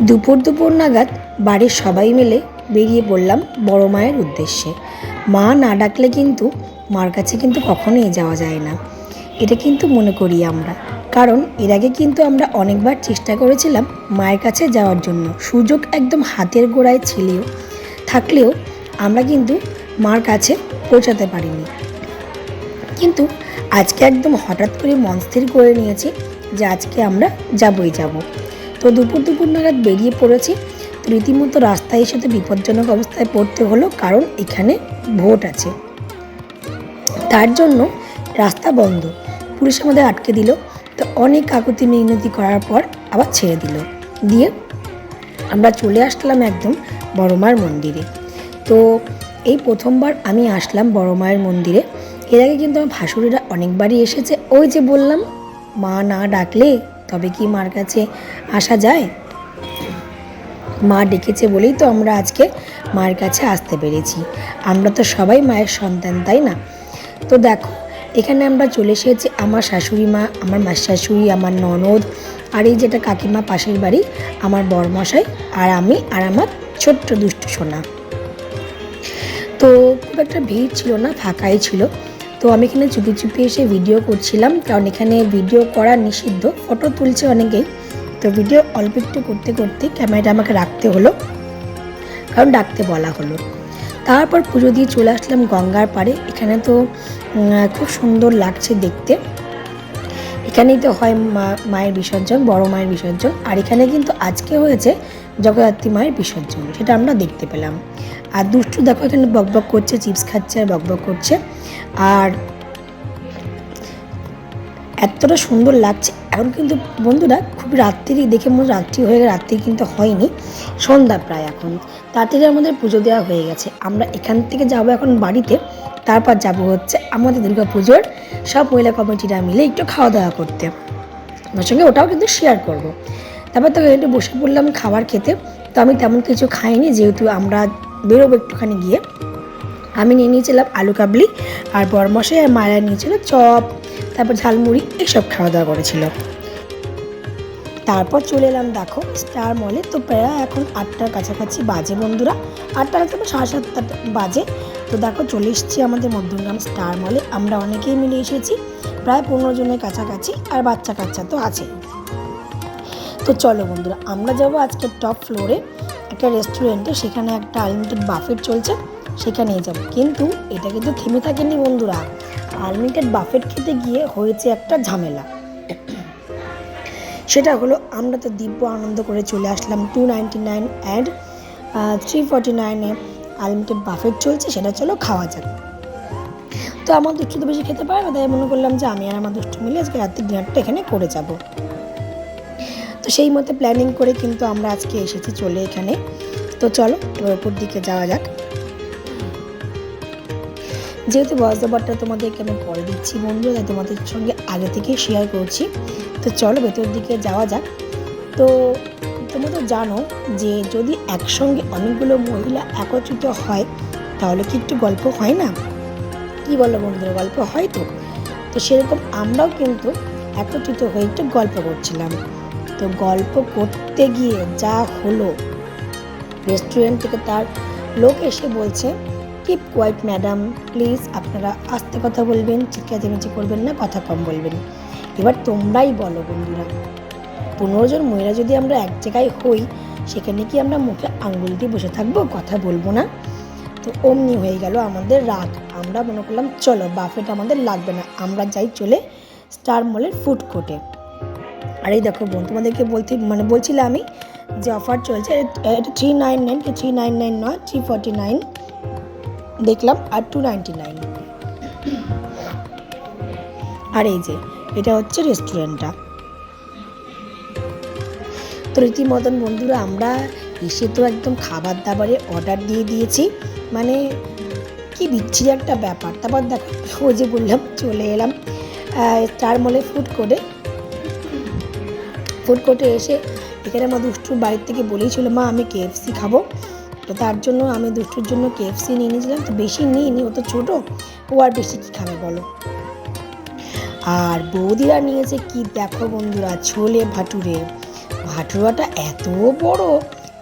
দুপুর দুপুর নাগাদ বাড়ির সবাই মিলে বেরিয়ে পড়লাম বড় মায়ের উদ্দেশ্যে। মা না ডাকলে কিন্তু মার কাছে কিন্তু কখনোই যাওয়া যায় না। এটা কিন্তু মনে করি আমরা। কারণ এর আগে কিন্তু আমরা অনেকবার চেষ্টা করেছিলাম মায়ের কাছে যাওয়ার জন্য। সুযোগ একদম হাতের গোড়ায় ছিলেও, থাকলেও আমরা কিন্তু মার কাছে পৌঁছাতে পারিনি। কিন্তু আজকে একদম হঠাৎ করে মন স্থির করে নিয়েছি যে আজকে আমরা যাবই যাব। তো দুপুর দুপুর নাগাদ বেরিয়ে পড়েছি। তো রীতিমতো রাস্তায় এসে তো বিপজ্জনক অবস্থায় পড়তে হলো, কারণ এখানে ভোট আছে। তার জন্য রাস্তা বন্ধ। পুলিশ আমাদের আটকে দিল। তো অনেক কাকুতি মিনতি করার পর আবার ছেড়ে দিল। দিয়ে আমরা চলে আসলাম একদম বড় মায়ের মন্দিরে। তো এই প্রথমবার আমি আসলাম বড় মায়ের মন্দিরে। এর আগে কিন্তু আমার ভাসুরিরা অনেকবারই এসেছে। ওই যে বললাম, মা না ডাকলে তবে কি মার কাছে আসা যায়? মা ডেকেছে বলেই তো আমরা আজকে মার কাছে আসতে পেরেছি। আমরা তো সবাই মায়ের সন্তান, তাই না? তো দেখো, এখানে আমরা চলে এসেছি আমার শাশুড়ি মা, আমার মাস শাশুড়ি, আমার ননদ, আর এই যেটা কাকিমা পাশের বাড়ি, আমার বরমশাই, আর আমি, আর আমার ছোট্ট দুষ্টু সোনা। তো খুব একটা ভিড় ছিল না, ফাঁকাই ছিল। তো আমি এখানে চুপি চুপি এসে ভিডিও করছিলাম, কারণ এখানে ভিডিও করা নিষিদ্ধ ফটো তুলছে অনেকেই। তো ভিডিও অল্প একটু করতে করতে ক্যামেরাটা আমাকে রাখতে হলো, কারণ ডাকতে বলা হলো। তারপর পুজো দিয়ে চলে আসলাম গঙ্গার পাড়ে। এখানে তো খুব সুন্দর লাগছে দেখতে। এখানেই তো হয় মা, মায়ের বিসর্জন, বড় মায়ের বিসর্জন। আর এখানে কিন্তু আজকে হয়েছে জগদ্ধাত্রী মায়ের বিসর্জন, সেটা আমরা দেখতে পেলাম। আর দুষ্টু দেখো এখানে বকবক করছে, চিপস খাচ্ছে আর বকবক করছে। আর এতটা সুন্দর লাগছে। এখন কিন্তু বন্ধুরা খুব রাত্রি দেখে মনে রাত্রি হয়ে গেছে রাত্রি কিন্তু হয়নি। সন্ধ্যা প্রায় এখন। তাড়াতাড়ি আমাদের পুজো দেওয়া হয়ে গেছে। আমরা এখান থেকে যাব এখন বাড়িতে। তারপর যাব হচ্ছে আমাদের দুর্গা পুজোর। সব মহিলা কমিটিরা মিলে একটু খাওয়া দাওয়া করতে। আমার সঙ্গে ওটাও কিন্তু শেয়ার করব। তারপর তো একটু বসে পড়লাম খাবার খেতে। তো আমি তেমন কিছু খাইনি, যেহেতু আমরা বেরোবো একটুখানি গিয়ে। আমি নিয়ে নিয়েছিলাম আলু কাবলি, আর বরমশাই আর মায়েরা নিয়েছিল চপ। তারপর ঝালমুড়ি এইসব খাওয়া দাওয়া করেছিল। তারপর চলে এলাম দেখো স্টার মলে তো প্রায় এখন আটটার কাছাকাছি বাজে বন্ধুরা। আটটার কাছে সাড়ে সাতটা বাজে। তো দেখো, চলে এসেছি আমাদের মধ্যমগ্রাম স্টার মলে আমরা অনেকেই মিলে এসেছি, প্রায় পনেরো জনের কাছাকাছি, আর বাচ্চা কাচ্চা তো আছে তো চলো বন্ধুরা, আমরা যাব আজকে টপ ফ্লোরে একটা রেস্টুরেন্টে সেখানে একটা আনলিমিটেড বাফেট চলছে। সেখানেই যাব। কিন্তু এটা কিন্তু থেমে থাকেনি বন্ধুরা। আনলিমিটেড বাফেট খেতে গিয়ে হয়েছে একটা ঝামেলা। সেটা হলো, আমরা তো দিব্য আনন্দ করে চলে আসলাম two ninety nine and three forty নাইনে আনলিমিটেড বাফেট চলছে, সেটা চলো খাওয়া যাক। তো আমার দুষ্টু তো বেশি খেতে পারে না, তাই মনে করলাম যে আমি আর আমার দুষ্টু মিলে আজকে রাত্রি ডিনারটা এখানে করে যাব। তো সেই মতো প্ল্যানিং করে কিন্তু আমরা আজকে এসেছি চলে এখানে। তো চলো উপর দিকে যাওয়া যাক। যেহেতু ভয়েস ওভারটা তোমাদেরকে আমি পরে দিচ্ছি বন্ধু, তাই তোমাদের সঙ্গে আগে থেকে শেয়ার করছি। তো চলো ভেতর দিকে যাওয়া যাক। তো তোমরা তো জানো যে যদি একসঙ্গে অনেকগুলো মহিলা একত্রিত হয়, তাহলে কি একটু গল্প হয় না? কি বলো বন্ধুরা, গল্প হয় তো? তো সেরকম আমরাও কিন্তু একত্রিত হয়ে একটু গল্প করছিলাম। তো গল্প করতে গিয়ে যা হলো রেস্টুরেন্ট থেকে তার লোক এসে বলছে কিপ কোয়াইট ম্যাডাম প্লিজ আপনারা আস্তে কথা বলবেন চিৎকাচেমেচি করবেন না, কথা কম বলবেন। এবার তোমরাই বলো, বন্ধুরা। পনেরো জন মহিলা যদি আমরা এক জায়গায় হই, সেখানে কি আমরা মুখে আঙ্গুল দিয়ে বসে থাকব, কথা বলব না? তো অমনি হয়ে গেল আমাদের রাগ আমরা মনে করলাম, চলো, বাফেট আমাদের লাগবে না। আমরা যাই চলে স্টার মলের ফুড কোর্টে আর এই দেখো বোন তোমাদেরকে বলতে মানে বলছিলাম আমি যে অফার চলছে, এটা থ্রি নাইন নাইন কি থ্রি নাইন নাইন নয় থ্রি ফর্টি নাইন দেখলাম আর টু নাইনটি নাইন আর এই যে, এটা হচ্ছে রেস্টুরেন্টটা তো রীতিমতন বন্ধুরা, আমরা এসে তো একদম খাবার দাবারে অর্ডার দিয়ে দিয়েছি। মানে কি বিচ্ছিরি একটা ব্যাপার। তারপর দেখো ও যে বললাম, চলে এলাম। স্টার মলে ফুড কোর্টে ফুড কোর্টে এসে এখানে আমার দুষ্টুর বাড়ির থেকে বলেইছিল মা, আমি কেএফসি খাব। তো তার জন্য আমি দুষ্টুর জন্য কেএফসি নিয়ে নিয়েছিলাম। তো বেশি নিইনি, ও তো ছোটো, ও আর বেশি কী খাবে বলো? আর বৌদিরা নিয়েছে কি দেখো বন্ধুরা, ছোলে ভাটুরে। ভাটুরাটা এত বড়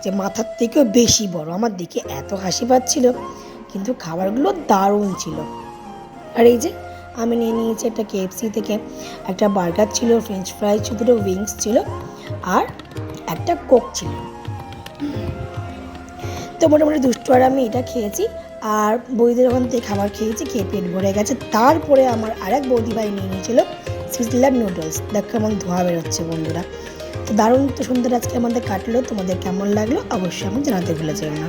যে মাথার থেকেও বেশি বড়, আমার দেখে এত হাসি পাচ্ছিল, কিন্তু খাবারগুলো দারুণ ছিল। আর এই যে আমি নিয়ে নিয়েছি একটা কেএফসি থেকে, একটা বার্গার ছিল ফ্রেঞ্চ ফ্রাই ছিল দুটো উইংস ছিল, আর একটা কোক ছিল। তো মোটামুটি দুষ্টু আর আমি এটা খেয়েছি। আর বৌদিদের ওখান থেকে খাবার খেয়েছি, খেয়ে পেট ভরে গেছে। তারপরে আমার আরেক বৌদি ভাই নিয়ে নিয়েছিল সুইজারল্যান্ড নুডলস দেখো কেমন ধোয়া বেরোচ্ছে বন্ধুরা। তো দারুণ তো সুন্দর আজকে আমাদের কাটলো। তোমাদের কেমন লাগল? অবশ্যই আমি জানাতে ভুলে যাবেন না।